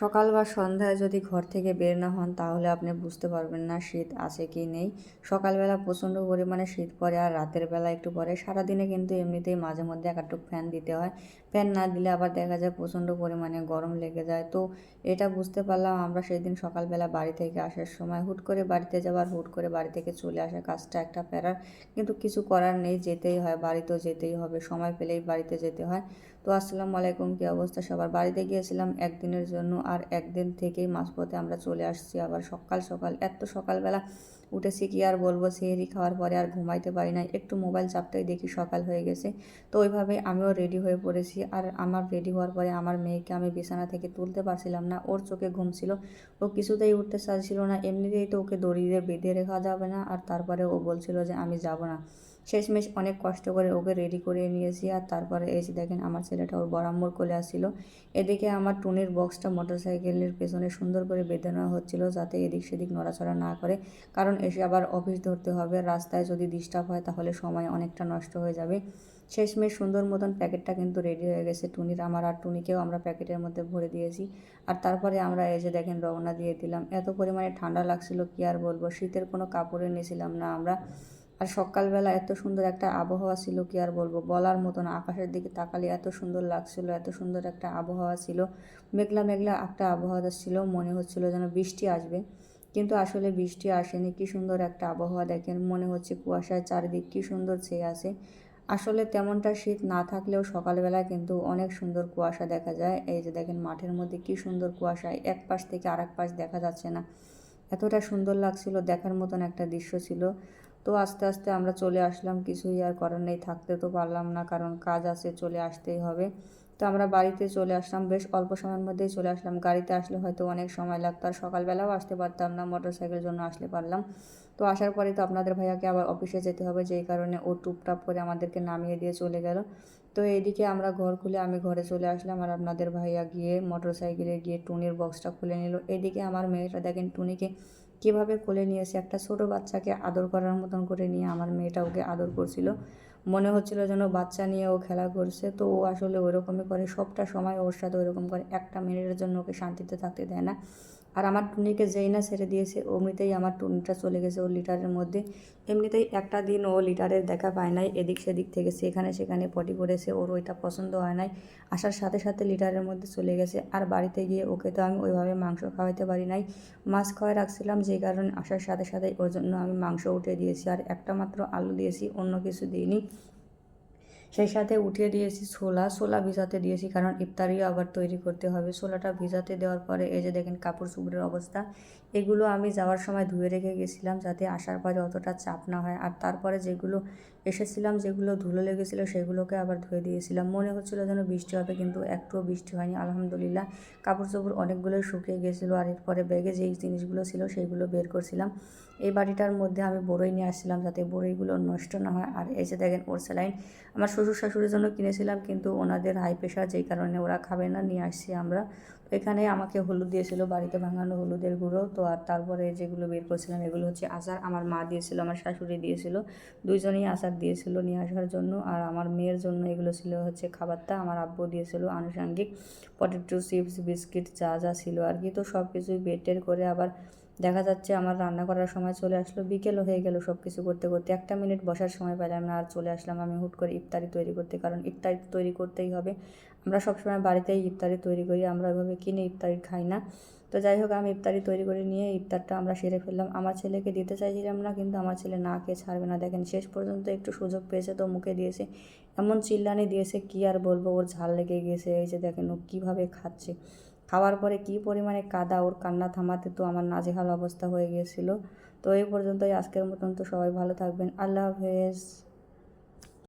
সকাল বা সন্ধ্যায় যদি ঘর থেকে বের না হন, তাহলে আপনি বুঝতে পারবেন না শীত আছে কি নেই। সকালবেলা প্রচণ্ড পরিমাণে শীত পড়ে আর রাতের বেলা একটু পরে সারাদিনে কিন্তু এমনিতেই মাঝে মধ্যে একটুক ফ্যান দিতে হয়। ফ্যান না দিলে আবার দেখা যায় প্রচণ্ড পরিমাণে গরম লেগে যায়। তো এটা বুঝতে পারলাম আমরা সেদিন সকালবেলা বাড়ি থেকে আসার সময়। হুট করে বাড়িতে যাবার হুট করে বাড়ি থেকে চলে আসা কাজটা একটা প্যারার। কিন্তু কিছু করার নেই, যেতেই হয় বাড়িতেও যেতেই হবে, সময় পেলেই বাড়িতে যেতে হয়। তো আসসালামু আলাইকুম, কী অবস্থা? সবার বাড়িতে গিয়েছিলাম, একদিনের জন্য আর একদিন থেকেই মাঝপথে আমরা চলে আসছি আবার সকাল সকাল এত সকালবেলা উঠেছি কি আর বলব, সেহেরি খাওয়ার পরে আর ঘুমাইতে পারি না একটু মোবাইল চাপতেই দেখি সকাল হয়ে গেছে। তো ওইভাবে আমিও রেডি হয়ে পড়েছি। আর আমার রেডি হওয়ার পরে আমার মেয়েকে আমি বিছানা থেকে তুলতে পারছিলাম না। ওর চোখে ঘুম ছিল। ও কিছুতেই উঠতে চাইছিল না। এমনিতেই তো ওকে দড়িয়ে বেঁধে রেখা যাবে না। আর তারপরে ও বলছিল যে আমি যাব না। শেষমেশ অনেক কষ্ট করে ওকে রেডি করে নিয়েছি। আর তারপরে এসে দেখেন আমার ছেলেটা ওর বরাম্বর কোলে আসছিল। এদিকে আমার টুনির বক্সটা মোটরসাইকেলের পেছনে সুন্দর করে বেঁধে নেওয়া হচ্ছিল যাতে এদিক সেদিক নড়াচড়া না করে। কারণ এসে আবার অফিস ধরতে হবে। রাস্তায় যদি ডিস্টার্ব হয় তাহলে সময় অনেকটা নষ্ট হয়ে যাবে। শেষমেশ সুন্দর মতন প্যাকেটটা কিন্তু রেডি হয়ে গেছে টুনির। আমার আর টুনিকেও আমরা প্যাকেটের মধ্যে ভরে দিয়েছি। আর তারপরে আমরা এসে দেখেন রওনা দিয়ে দিলাম। এত পরিমাণে ঠান্ডা লাগছিল, কি আর বলব? শীতের কোনো কাপড়ে নিয়েছিলাম না আমরা। আর সকালবেলা এত সুন্দর একটা আবহাওয়া ছিল, কি আর বলব? বলার মতন আকাশের দিকে তাকালে এত সুন্দর লাগছিল, এত সুন্দর একটা আবহাওয়া ছিল। মেঘলা মেঘলা একটা আবহাওয়া ছিল, মনে হচ্ছিল যেন বৃষ্টি আসবে। কিন্তু আসলে বৃষ্টি আসেনি। কি সুন্দর একটা আবহাওয়া দেখেন। মনে হচ্ছে কুয়াশায় চারিদিক কি সুন্দর ছেয়ে আছে। আসলে তেমনটা শীত না থাকলেও সকালবেলা কিন্তু অনেক সুন্দর কুয়াশা দেখা যায়। এই যে দেখেন মাঠের মধ্যে কি সুন্দর কুয়াশা। এক পাশ থেকে আর পাশ দেখা যাচ্ছে না। এতটা সুন্দর লাগছিল, দেখার মতন একটা দৃশ্য ছিল। তো আস্তে আস্তে আমরা চলে আসলাম, কিছুই আর করার নেই, থাকতে তো পারলাম না, কারণ কাজ আছে, চলে আসতেই হবে। তো আমরা বাড়িতে চলে আসলাম, বেশ অল্প সময়ের মধ্যেই চলে আসলাম। গাড়িতে আসলে হয়তো অনেক সময় লাগতো, আর সকালবেলাও আসতে পারতাম না মোটর সাইকেলের জন্য আসলে পারলাম। তো আসার পরে তো আপনাদের ভাইয়াকে আবার অফিসে যেতে হবে, যেই কারণে ও টুপটাপ করে আমাদেরকে নামিয়ে দিয়ে চলে গেল। তো এইদিকে আমরা ঘর খুলে আমি ঘরে চলে আসলাম, আর আপনাদের ভাইয়া গিয়ে মোটর সাইকেলে গিয়ে টুনির বক্সটা খুলে নিল। এদিকে আমার মেয়েটা দেখেন টুনিকে কীভাবে কোলে নিয়েছে? একটা ছোট বাচ্চাকে আদর করার মতন করে নিয়ে আমার মেয়েটা ওকে আদর করছিল। মনে হচ্ছিল যেন বাচ্চা নিয়ে ও খেলা করছে। তো ও আসলে ওরকমই করে। সবটা সময় ওর সাথে ওরকম করে। একটা মিনিটের জন্য ওকে শান্তিতে থাকতে দেয় না। আর আমার টুনিকে যেই না ছেড়ে দিয়েছে। অমনিতেই আমার টুনিটা চলে গেছে ও লিটারের মধ্যে। এমনিতেই একটা দিন ও লিটারের দেখা পায় নাই, এদিক সেদিক থেকে সেখানে সেখানে পটি করেছে, ওর ওইটা পছন্দ হয় নাই। আসার সাথে সাথে লিটারের মধ্যে চলে গেছে। আর বাড়িতে গিয়ে ওকে তো আমি ওইভাবে মাংস খাওয়াইতে পারি নাই। মাছ খাওয়াই রাখছিলাম যে কারণে আসার সাথে সাথে ওর জন্য আমি মাংস উঠে দিয়েছি। আর একটা মাত্র আলু দিয়েছি, অন্য কিছু দিইনি। সেই সাথে উঠিয়ে দিয়েছি ছোলা। ছোলা ভিজাতে দিয়েছি কারণ ইফতারিও আবার তৈরি করতে হবে। ছোলাটা ভিজাতে দেওয়ার পরে এই যে দেখেন কাপড় চুপড়ের অবস্থা, এগুলো আমি যাওয়ার সময় ধুয়ে রেখে গেছিলাম যাতে আসার পরে অতটা চাপ না হয়। আর তারপরে যেগুলো এসেছিলাম, যেগুলো ধুলো লেগেছিলো সেগুলোকে আবার ধুয়ে দিয়েছিলাম। মনে হচ্ছিল যেন বৃষ্টি হবে কিন্তু একটুও বৃষ্টি হয়নি, আলহামদুলিল্লাহ। কাপড় চোপড় অনেকগুলোই শুকিয়ে গেছিল আর এরপরে ব্যাগে যেই জিনিসগুলো ছিল সেইগুলো বের করছিলাম। এই বাড়িটার মধ্যে আমি বড়ই নিয়ে আসছিলাম যাতে বড়ইগুলো নষ্ট না হয়। আর এই যে দেখেন ওর স্যালাইন, আমার শ্বশুর শাশুড়ির জন্য কিনেছিলাম, কিন্তু ওনাদের হাই প্রেশার যেই কারণে ওরা খাবে না, নিয়ে আসছি আমরা। তো এখানে আমাকে হলুদ দিয়েছিল, বাড়িতে ভাঙানো হলুদের গুঁড়ো। তো আর তারপরে যেগুলো বের করছিলাম, এগুলো হচ্ছে আচার। আমার মা দিয়েছিল, আমার শাশুড়ি দিয়েছিল, দুইজনেই আচার দিয়েছিল নিয়ে আসার জন্য। আর আমার মেয়ের জন্য এগুলো ছিল হচ্ছে খাবারটা, আমার আব্বু দিয়েছিল আনুষঙ্গিক। পটেটো চিপস, বিস্কিট, যা যা ছিল আর কি। তো সব কিছুই বেটের করে আবার দেখা যাচ্ছে আমার রান্না করার সময় চলে আসলো, বিকেলও হয়ে গেল সব কিছু করতে করতে। একটা মিনিট বসার সময় পেলাম না, আর চলে আসলাম আমি হুট করে ইফতারি তৈরি করতে, কারণ ইফতারি তৈরি করতেই হবে। আমরা সবসময় বাড়িতেই ইফতারি তৈরি করি, আমরা ওইভাবে কিনে ইফতারি খাই না। তো যাই হোক, আমি ইফতারি তৈরি করে নিয়ে ইফতারটা আমরা সেরে ফেললাম। আমার ছেলেকে দিতে চাইছিলাম না, কিন্তু আমার ছেলে না খেয়ে ছাড়বে না। দেখেন, শেষ পর্যন্ত একটু সুযোগ পেয়েছে তো মুখে দিয়েছে। এমন চিল্লানি দিয়েছে, কি আর বলব, ওর ঝাল লেগে গিয়েছে এই যে দেখেন, ও কীভাবে খাচ্ছে। খাওয়ার পরে কি পরিমাণে কাদা, ওর কান্না থামাতে তো আমার নাজেহাল অবস্থা হয়ে গিয়েছিল। তো এই পর্যন্তই আজকের মতন। তো সবাই ভালো থাকবেন। আল্লাহ হাফেজ।